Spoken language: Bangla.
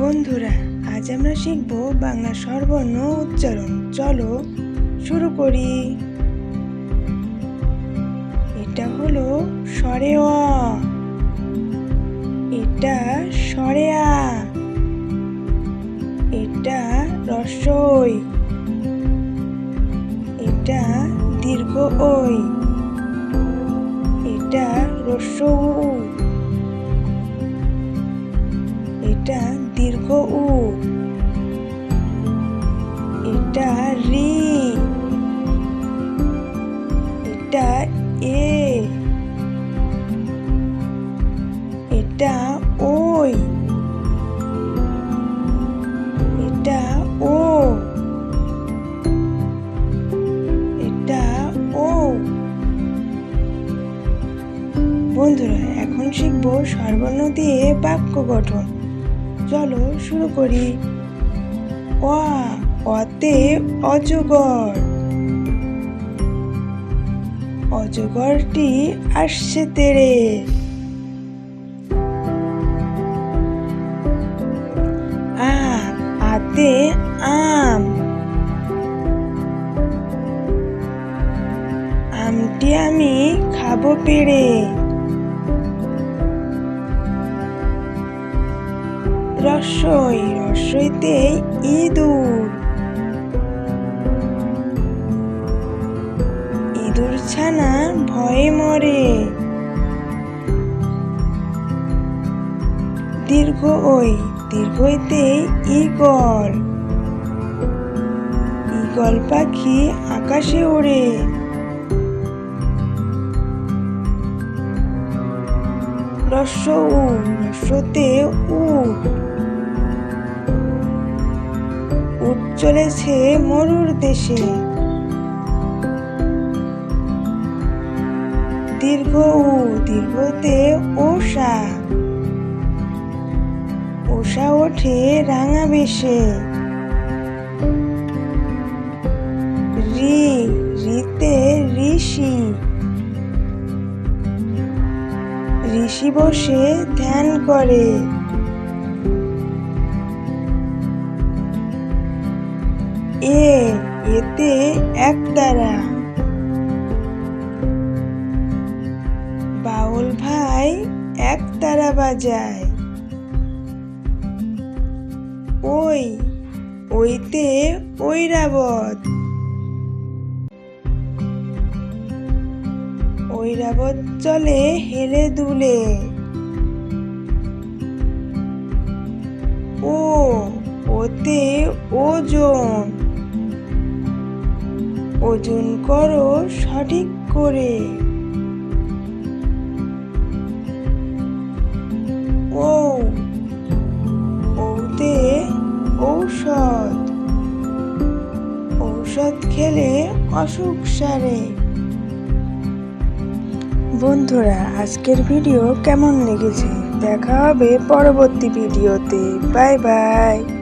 বন্ধুরা, আজ আমরা শিখব বাংলা সর্বর্ণ উচ্চারণ চলো শুরু করি। এটা হলো স্বরে অ এটা স্বরে আ এটা রস্বই এটা দীর্ঘ ওই এটা রস্য এটা দীর্ঘ উ। এটা রি। এটা এ। এটা ওই। এটা ও। এটা ও। বন্ধুরা, এখন শিখব স্বরবর্ণ দিয়ে বাক্য গঠন। চলো শুরু করি। অ, অতে অজগর। অজগরটি আসছে তেরে। আতে আম। আমটি আমি খাব পেড়ে রসই, রসইতে ইঁদুর। ইঁদুর ছানা ভয়ে মরে। দীর্ঘ ওই দীর্ঘইতে ইগল ইগল পাখি আকাশে ওড়ে। রস্য উ রস্যতে উট চলেছে মরুর দেশে। দীর্ঘ উ দীর্ঘতে ওষা। ওষা ওঠে রাঙা বেশে। রি, রিতে ঋষি। ঋষি বসে ধ্যান করে। এ এতে একতারা বাউল ভাই একতারা বাজায়। ওই, ওইতে ঐরাবত। ঐরাবত চলে হেলে দুলে। ও, ওতে ওজন। ওজন করো সঠিক করে। ও ওতে ঔষধ। ঔষধ খেলে অসুখ সারে। বন্ধুরা, আজকের ভিডিও কেমন লেগেছে? দেখা হবে পরবর্তী ভিডিওতে। Bye bye.